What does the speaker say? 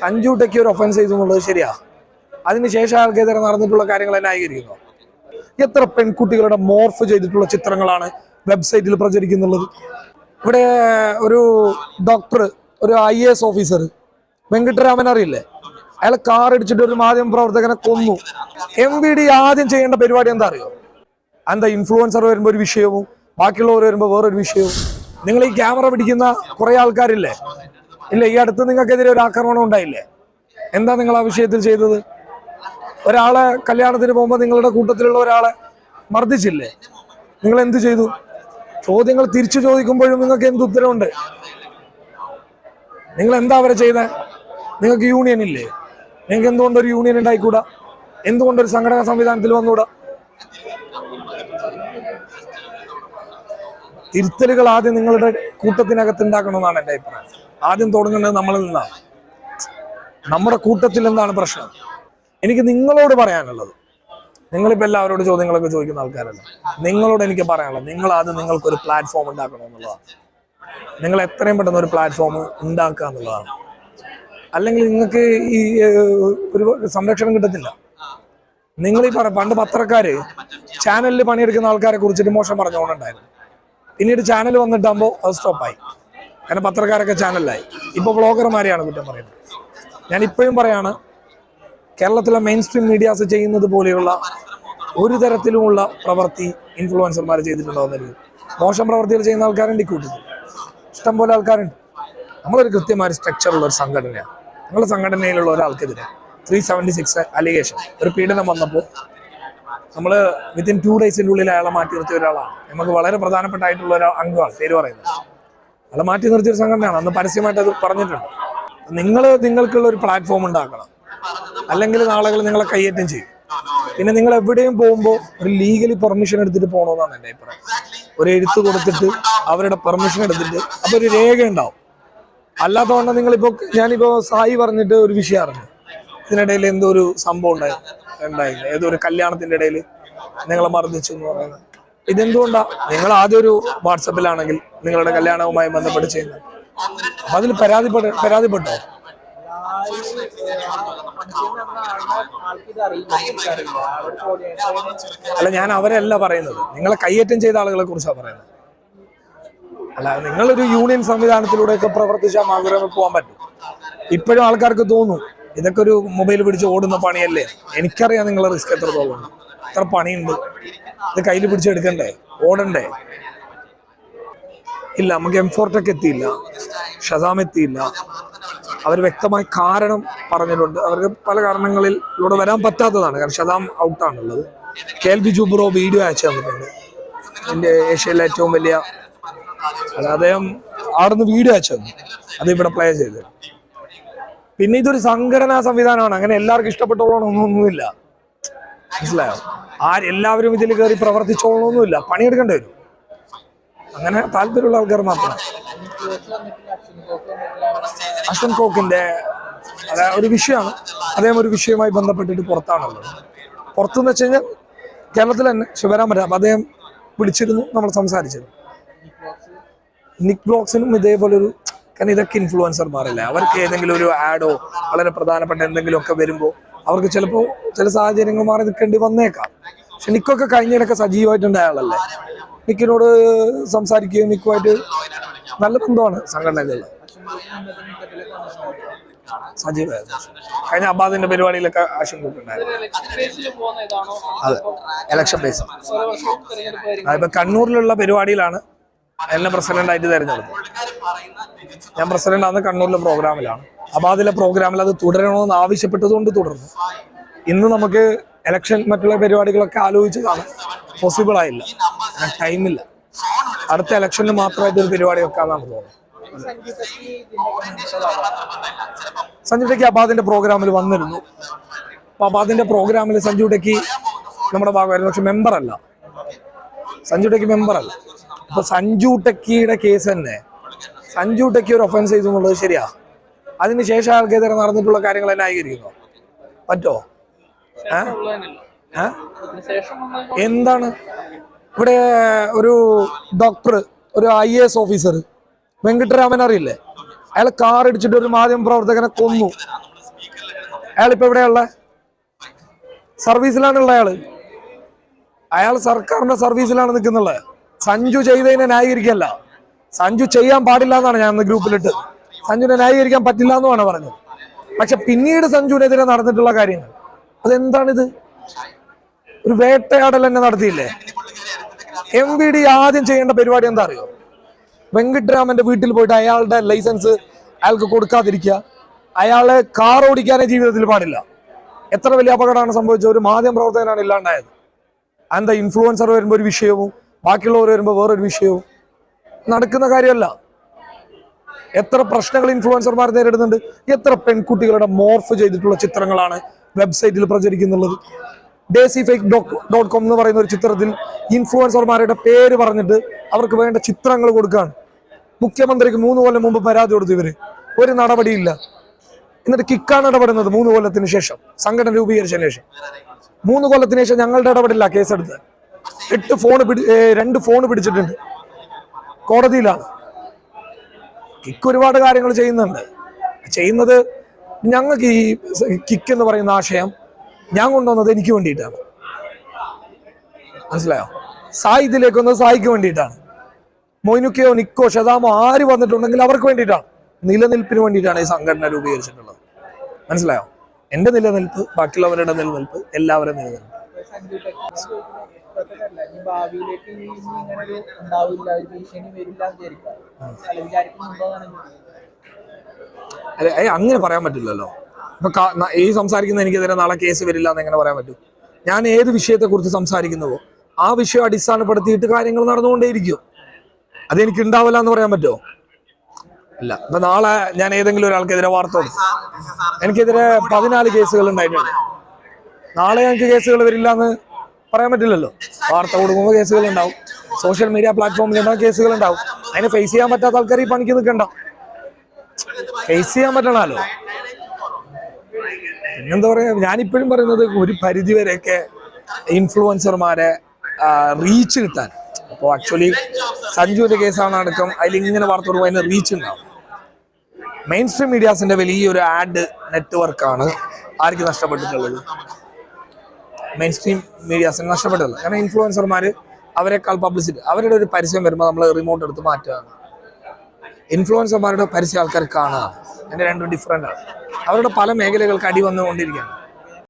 Sanju techie ഒരു offence ചെയ്തു എന്നുള്ളത് ശരിയാ അതിനുശേഷം ആൾക്കെതിരെ നടന്നിട്ടുള്ള കാര്യങ്ങൾ തന്നെ ആയിരിക്കുന്നു. എത്ര പെൺകുട്ടികളുടെ മോർഫ് ചെയ്തിട്ടുള്ള ചിത്രങ്ങളാണ് വെബ്സൈറ്റിൽ പ്രചരിക്കുന്നുള്ളത്. ഇവിടെ ഒരു ഡോക്ടർ ഒരു I A S officer Venkataraman അറിയില്ലേ? അയാൾ കാർ ഇടിച്ചിട്ട് ഒരു മാധ്യമ പ്രവർത്തകനെ കൊന്നു. എം വി ഡി ആദ്യം ചെയ്യേണ്ട പരിപാടി എന്താ അറിയോ? എന്താ ഇൻഫ്ലുവൻസർ വരുമ്പോൾ ഒരു വിഷയവും ബാക്കിയുള്ളവർ വരുമ്പോൾ വേറൊരു വിഷയവും. നിങ്ങൾ ഈ ക്യാമറ പിടിക്കുന്ന കുറെ ആൾക്കാരില്ലേ? ഇല്ല ഈ അടുത്ത് നിങ്ങൾക്കെതിരെ ഒരു ആക്രമണം ഉണ്ടായില്ലേ? എന്താ നിങ്ങൾ ആ വിഷയത്തിൽ ചെയ്തത്? ഒരാളെ കല്യാണത്തിന് പോകുമ്പോൾ നിങ്ങളുടെ കൂട്ടത്തിലുള്ള ഒരാളെ മർദ്ദിച്ചില്ലേ? നിങ്ങൾ എന്ത് ചെയ്തു? ചോദ്യങ്ങൾ തിരിച്ചു ചോദിക്കുമ്പോഴും നിങ്ങൾക്ക് എന്ത് ഉത്തരവുണ്ട്? നിങ്ങൾ എന്താ അവരെ ചെയ്തത് നിങ്ങൾക്ക് യൂണിയൻ ഇല്ലേ? നിങ്ങൾക്ക് എന്തുകൊണ്ട് ഒരു യൂണിയൻ ഉണ്ടായിക്കൂടാ? എന്തുകൊണ്ട് ഒരു സംഘടനാ സംവിധാനത്തിൽ വന്നുകൂടാ തിരുത്തലുകൾ ആദ്യം നിങ്ങളുടെ കൂട്ടത്തിനകത്ത് ഉണ്ടാക്കണമെന്നാണ് എന്റെ അഭിപ്രായം. ആദ്യം തുടങ്ങേണ്ടത് നമ്മളിൽ നിന്നാണ്. നമ്മുടെ കൂട്ടത്തിൽ എന്താണ് പ്രശ്നം? എനിക്ക് നിങ്ങളോട് പറയാനുള്ളത്. നിങ്ങളിപ്പോൾ എല്ലാവരോട് ചോദ്യങ്ങളൊക്കെ ചോദിക്കുന്ന ആൾക്കാരല്ല? നിങ്ങളോട് എനിക്ക് പറയാനുള്ളത്. നിങ്ങൾ ആദ്യം നിങ്ങൾക്കൊരു പ്ലാറ്റ്ഫോം ഉണ്ടാക്കണം എന്നുള്ളതാണ്. നിങ്ങൾ എത്രയും പെട്ടെന്ന് ഒരു പ്ലാറ്റ്ഫോം ഉണ്ടാക്കുക എന്നുള്ളതാണ്. അല്ലെങ്കിൽ നിങ്ങൾക്ക് ഈ ഒരു സംരക്ഷണം കിട്ടത്തില്ല. നിങ്ങൾ ഈ പറ പണ്ട് പത്രക്കാര് ചാനലിൽ പണിയെടുക്കുന്ന ആൾക്കാരെ കുറിച്ചിട്ട് മോശം പറഞ്ഞുകൊണ്ടുണ്ടായിരുന്നു പിന്നീട് ചാനൽ വന്നിട്ടാകുമ്പോൾ അത് സ്റ്റോപ്പായി കാരണം പത്രക്കാരൊക്കെ ചാനലിലായി. ഇപ്പോൾ വ്ളോഗർമാരെയാണ് കുറ്റം പറയുന്നത്. ഞാൻ ഇപ്പോഴും പറയാണ് കേരളത്തിലെ മെയിൻ സ്ട്രീം മീഡിയാസ് ചെയ്യുന്നത് പോലെയുള്ള ഒരു തരത്തിലുമുള്ള പ്രവൃത്തി ഇൻഫ്ലുവൻസർമാർ ചെയ്തിട്ടുണ്ടാവുന്നില്ല മോശം പ്രവൃത്തികൾ ചെയ്യുന്ന ആൾക്കാരുണ്ട് ഈ കൂട്ടത്തിൽ. ഇഷ്ടംപോലെ ആൾക്കാരുണ്ട്. നമ്മളൊരു കൃത്യമായ സ്ട്രക്ചറുള്ള ഒരു സംഘടനയാണ്. ഞങ്ങളുടെ സംഘടനയിലുള്ള ഒരാൾക്കെതിരെ ത്രീ സെവന്റി സിക്സ് അലിഗേഷൻ ഒരു പീഡനം വന്നപ്പോൾ നമ്മൾ വിത്തിൻ ടു ഡേയ്സിന്റെ ഉള്ളിൽ അയാളെ മാറ്റി നിർത്തിയ ഒരാളാണ്. നമുക്ക് വളരെ പ്രധാനപ്പെട്ടായിട്ടുള്ള ഒരു അംഗമാണ് പേര് പറയുന്നത്. അയാളെ മാറ്റി നിർത്തിയൊരു സംഘടനയാണ്. അന്ന് പരസ്യമായിട്ട് അത് പറഞ്ഞിട്ടുണ്ട്. നിങ്ങൾ നിങ്ങൾക്കുള്ള ഒരു പ്ലാറ്റ്ഫോം ഉണ്ടാക്കണം. അല്ലെങ്കിൽ നാളുകൾ നിങ്ങളെ കൈയേറ്റം ചെയ്യും. പിന്നെ നിങ്ങൾ എവിടെയും പോകുമ്പോൾ ഒരു ലീഗലി പെർമിഷൻ എടുത്തിട്ട് പോകണമെന്നാണ് എന്റെ അഭിപ്രായം. ഒരു എഴുത്ത് കൊടുത്തിട്ട് അവരുടെ പെർമിഷൻ എടുത്തിട്ട് അപ്പോൾ ഒരു രേഖ ഉണ്ടാവും. അല്ലാത്തതുകൊണ്ട് നിങ്ങളിപ്പോൾ ഞാനിപ്പോൾ സായി പറഞ്ഞിട്ട് ഒരു വിഷയം അറിഞ്ഞു. ഇതിനിടയിൽ എന്തോ ഒരു സംഭവം ഉണ്ടായി ഉണ്ടായില്ല? ഏതോ ഒരു കല്യാണത്തിന്റെ ഇടയിൽ നിങ്ങളെ മർദ്ദിച്ചു എന്ന് പറയുന്നത്. ഇതെന്തുകൊണ്ടാ? നിങ്ങൾ ആദ്യം ഒരു വാട്സപ്പിലാണെങ്കിൽ നിങ്ങളുടെ കല്യാണവുമായി ബന്ധപ്പെട്ട് ചെയ്യുന്നത്. അപ്പൊ അതിൽ പരാതിപ്പെട്ട പരാതിപ്പെട്ടോ? അല്ല ഞാൻ അവരല്ല പറയുന്നത്. നിങ്ങളെ കയ്യേറ്റം ചെയ്ത ആളുകളെ കുറിച്ചാണ് പറയുന്നത്. അല്ല നിങ്ങളൊരു യൂണിയൻ സംവിധാനത്തിലൂടെയൊക്കെ പ്രവർത്തിച്ചാൽ മാത്രമേ പോകാൻ പറ്റൂ. ഇപ്പോഴും ആൾക്കാർക്ക് തോന്നും ഇതൊക്കെ ഒരു മൊബൈൽ പിടിച്ച് ഓടുന്ന പണിയല്ലേ? എനിക്കറിയാം നിങ്ങളെ റിസ്ക് എത്രത്തോളം. എത്ര പണിയുണ്ട്. ഇത് കയ്യിൽ പിടിച്ചെടുക്കണ്ടേ? ഓടണ്ടേ? ഇല്ല നമുക്ക് എംഫോർട്ടൊക്കെ എത്തിയില്ല. ഷസാം എത്തിയില്ല. അവർ വ്യക്തമായി കാരണം പറഞ്ഞിട്ടുണ്ട്. അവർക്ക് പല കാരണങ്ങളിൽ ഇവിടെ വരാൻ പറ്റാത്തതാണ്. കാരണം ഷദാം ഔട്ടാണുള്ളത് കെ എൽ ബി ജൂബ്രോ വീഡിയോ അയച്ചു തന്നിട്ടുണ്ട്. എന്റെ ഏഷ്യയിലെ ഏറ്റവും വലിയ അദ്ദേഹം അവിടുന്ന് വീഡിയോ അയച്ചു തന്നു. അത് ഇവിടെ പ്ലേ ചെയ്ത് പിന്നെ ഇതൊരു സംഘടനാ സംവിധാനമാണ്. അങ്ങനെ എല്ലാവർക്കും ഇഷ്ടപ്പെട്ടോളണമെന്നൊന്നുമില്ല മനസ്സിലായോ? ആ എല്ലാവരും ഇതിൽ കയറി പ്രവർത്തിച്ചോളണമെന്നില്ല പണിയെടുക്കേണ്ടി വരും. അങ്ങനെ താല്പര്യമുള്ള ആൾക്കാർ മാത്രം. അശ്വൻ കോക്കിന്റെ അതായത് ഒരു വിഷയമാണ്. അദ്ദേഹം ഒരു വിഷയവുമായി ബന്ധപ്പെട്ടിട്ട് പുറത്താണുള്ളത്. പുറത്തെന്ന് വെച്ച് കഴിഞ്ഞാൽ കേരളത്തിൽ തന്നെ ശിവരാം വരാം അദ്ദേഹം വിളിച്ചിരുന്നു നമ്മൾ സംസാരിച്ചിരുന്നു. നിക് ബ്ലോക്സിനും ഇതേപോലൊരു കാരണം ഇതൊക്കെ ഇൻഫ്ലുവൻസർമാരല്ലേ അവർക്ക് ഏതെങ്കിലും ഒരു ആഡോ വളരെ പ്രധാനപ്പെട്ട എന്തെങ്കിലുമൊക്കെ വരുമ്പോൾ അവർക്ക് ചിലപ്പോൾ ചില സാഹചര്യങ്ങൾ മാറി നിൽക്കേണ്ടി വന്നേക്കാം. പക്ഷെ നിക്കൊക്കെ കഴിഞ്ഞതിലൊക്കെ സജീവമായിട്ടുണ്ട് അയാളല്ലേ? നിക്കിനോട് സംസാരിക്കുകയും നിക്കുമായിട്ട് നല്ല ബന്ധമാണ് സംഘടനകളിൽ സജീവമായിരുന്നു. കഴിഞ്ഞ അബ്ബാദിന്റെ പരിപാടിയിലൊക്കെ ഇപ്പൊ കണ്ണൂരിലുള്ള പരിപാടിയിലാണ് എന്നെ പ്രസിഡന്റ് ആയിട്ട് തെരഞ്ഞെടുത്തത്. ഞാൻ പ്രസിഡന്റ് ആണ് കണ്ണൂരിലെ പ്രോഗ്രാമിലാണ്. അബാദിലെ പ്രോഗ്രാമിൽ അത് തുടരണമെന്ന് ആവശ്യപ്പെട്ടതുകൊണ്ട് തുടർന്നു. ഇന്ന് നമുക്ക് ഇലക്ഷൻ മറ്റുള്ള പരിപാടികളൊക്കെ ആലോചിച്ചതാണ് പോസിബിൾ ആയില്ല. ടൈമില്ല അടുത്ത ഇലക്ഷനിൽ മാത്രമായിട്ട് ഒരു പരിപാടി വെക്കാന്നാണ് തോന്നുന്നത്. സഞ്ജു ടെക്കി അബാദിന്റെ പ്രോഗ്രാമിൽ വന്നിരുന്നു. അപ്പൊ അബാദിന്റെ പ്രോഗ്രാമിൽ സഞ്ജു ടെക്കി നമ്മുടെ ഭാഗമായിരുന്നു. പക്ഷെ മെമ്പറല്ല സഞ്ജു ടെക്കി മെമ്പറല്ല അപ്പൊ സഞ്ജു ടെക്കിയുടെ കേസ് തന്നെ സഞ്ജു ടെക്കി ഒരു ഒഫൻസ് ചെയ്തു എന്നുള്ളത് ശരിയാ അതിനുശേഷം ആൾക്കെതിരെ നടന്നിട്ടുള്ള കാര്യങ്ങൾ ന്യായീകരിക്കുന്നു പറ്റോ? എന്താണ്? ഇവിടെ ഒരു ഡോക്ടർ ഒരു I A S officer Venkataraman അറിയില്ലേ? അയാൾ കാർ ഇടിച്ചിട്ട് ഒരു മാധ്യമ പ്രവർത്തകനെ കൊന്നു. അയാൾ ഇപ്പൊ എവിടെയുള്ള സർവീസിലാണുള്ള അയാൾ. അയാൾ സർക്കാരിന്റെ സർവീസിലാണ് നിൽക്കുന്നുള്ളത്. സഞ്ജു ചെയ്തതിനെ ന്യായീകരിക്കല്ല സഞ്ജു ചെയ്യാൻ പാടില്ല എന്നാണ് ഞാൻ അന്ന് ഗ്രൂപ്പിലിട്ട്. സഞ്ജുവിനെ ന്യായീകരിക്കാൻ പറ്റില്ല എന്നുമാണ് പറഞ്ഞത്. പക്ഷെ പിന്നീട് സഞ്ജുവിനെതിരെ നടന്നിട്ടുള്ള കാര്യങ്ങൾ. അതെന്താണിത്? ഒരു വേട്ടയാടൽ തന്നെ നടത്തിയില്ലേ? എം വി ഡി ആദ്യം ചെയ്യേണ്ട പരിപാടി എന്താ അറിയോ വെങ്കിട്ടരാമന്റെ വീട്ടിൽ പോയിട്ട് അയാളുടെ ലൈസൻസ് അയാൾക്ക് കൊടുക്കാതിരിക്കുക. അയാളെ കാർ ഓടിക്കാനേ ജീവിതത്തിൽ പാടില്ല. എത്ര വലിയ അപകടമാണ് സംഭവിച്ചത്? ഒരു മാധ്യമ പ്രവർത്തകനാണ് ഇല്ലാണ്ടായത്. എന്താ ഇൻഫ്ലുവൻസർ വരുമ്പോൾ ഒരു വിഷയവും ബാക്കിയുള്ളവർ വരുമ്പോൾ വേറൊരു വിഷയവും? നടക്കുന്ന കാര്യമല്ല. എത്ര പ്രശ്നങ്ങൾ ഇൻഫ്ലുവൻസർമാർ നേരിടുന്നുണ്ട് എത്ര പെൺകുട്ടികളുടെ മോർഫ് ചെയ്തിട്ടുള്ള ചിത്രങ്ങളാണ് വെബ്സൈറ്റിൽ പ്രചരിക്കുന്നുള്ളത്. ഡേസി ഫേക്ക് ഡോട്ട് കോം എന്ന് പറയുന്ന ഒരു ചിത്രത്തിൽ ഇൻഫ്ലുവൻസർമാരുടെ പേര് പറഞ്ഞിട്ട് അവർക്ക് വേണ്ട ചിത്രങ്ങൾ കൊടുക്കുകയാണ് മുഖ്യമന്ത്രിക്ക് മൂന്ന് കൊല്ലം മുമ്പ് പരാതി കൊടുത്തു ഇവർ. ഒരു നടപടിയില്ല. എന്നിട്ട് കിക്കാണ് ഇടപെടുന്നത് മൂന്ന് കൊല്ലത്തിന് ശേഷം. സംഘടന രൂപീകരിച്ചതിന് ശേഷം. മൂന്ന് കൊല്ലത്തിന് ശേഷം ഞങ്ങളുടെ ഇടപെടില്ല കേസെടുത്ത്. എട്ട് ഫോൺ പിടി രണ്ട് ഫോൺ പിടിച്ചിട്ടുണ്ട്. കോടതിയിലാണ്. കിക്ക് ഒരുപാട് കാര്യങ്ങൾ ചെയ്യുന്നുണ്ട്. ചെയ്യുന്നത് ഞങ്ങൾക്ക് ഈ കിക്ക് എന്ന് പറയുന്ന ആശയം ഞാൻ കൊണ്ടുവന്നത് എനിക്ക് വേണ്ടിയിട്ടാണ്. മനസ്സിലായോ? സായി ഇതിലേക്ക് വന്നത് സായിക്ക് വേണ്ടിയിട്ടാണ്. മൊയ്നുക്കയോ നിക്കോ ഷദാമോ ആര് വന്നിട്ടുണ്ടെങ്കിൽ അവർക്ക് വേണ്ടിയിട്ടാണ്. നിലനിൽപ്പിന് വേണ്ടിയിട്ടാണ് ഈ സംഘടന രൂപീകരിച്ചിട്ടുള്ളത്. മനസ്സിലായോ? എന്റെ നിലനിൽപ്പ് ബാക്കിയുള്ളവരുടെ നിലനിൽപ്പ് എല്ലാവരും നിലനിൽപ്പ്. ഇപ്പോഴത്തെ ഇനി ഉണ്ടാവില്ല അല്ല അങ്ങനെ പറയാൻ പറ്റില്ലല്ലോ. ഇപ്പൊ ഈ സംസാരിക്കുന്ന എനിക്കെതിരെ നാളെ കേസ് വരില്ല എന്ന് എങ്ങനെ പറയാൻ പറ്റും? ഞാൻ ഏത് വിഷയത്തെ കുറിച്ച് സംസാരിക്കുന്നുവോ ആ വിഷയം അടിസ്ഥാനപ്പെടുത്തിയിട്ട് കാര്യങ്ങൾ നടന്നുകൊണ്ടേയിരിക്കും. അതെനിക്ക് ഉണ്ടാവില്ല എന്ന് പറയാൻ പറ്റുമോ? അല്ല ഇപ്പൊ നാളെ ഞാൻ ഏതെങ്കിലും ഒരാൾക്കെതിരെ വാർത്ത എനിക്കെതിരെ പതിനാല് കേസുകൾ ഉണ്ടായിട്ടുണ്ട്. നാളെ ഞങ്ങൾക്ക് കേസുകൾ വരില്ല എന്ന് പറയാൻ പറ്റില്ലല്ലോ. വാർത്ത കൊടുക്കുമ്പോൾ കേസുകൾ ഉണ്ടാവും. സോഷ്യൽ മീഡിയ പ്ലാറ്റ്ഫോമിൽ ഉണ്ടാവും കേസുകൾ ഉണ്ടാവും. അതിനെ ഫേസ് ചെയ്യാൻ പറ്റാത്ത ആൾക്കാർ ഈ പണിക്ക് നിൽക്കണ്ട. ഫേസ് ചെയ്യാൻ പറ്റണല്ലോ. പിന്നെന്താ പറയാ ഞാനിപ്പോഴും പറയുന്നത് ഒരു പരിധി വരെയൊക്കെ ഇൻഫ്ലുവൻസർമാരെ റീച്ച് കിട്ടാൻ. അപ്പോൾ ആക്ച്വലി സഞ്ജുവിന്റെ കേസാണ് അടക്കം അതിലിങ്ങനെ വാർത്ത കൊടുക്കുമ്പോൾ അതിന് റീച്ച് ഉണ്ടാവും. മെയിൻ സ്ട്രീം മീഡിയാസിന്റെ വലിയൊരു ആഡ് നെറ്റ്വർക്കാണ് ആർക്ക് നഷ്ടപ്പെട്ടിട്ടുള്ളത്. മെയിൻ സ്ട്രീം മീഡിയാസിന് നഷ്ടപ്പെട്ടിട്ടുള്ളത് കാരണം ഇൻഫ്ലുവൻസർമാർ അവരെക്കാൾ പബ്ലിസിറ്റി അവരുടെ ഒരു പരസ്യം വരുമ്പോൾ നമ്മൾ റിമോട്ട് എടുത്ത് മാറ്റുകയാണ് ഇൻഫ്ലുവൻസർമാരുടെ പരസ്യം ആൾക്കാർ കാണുക. എന്റെ രണ്ടും ഡിഫറെന്റ് അവരുടെ പല മേഖലകൾക്ക് അടി വന്നുകൊണ്ടിരിക്കുകയാണ്.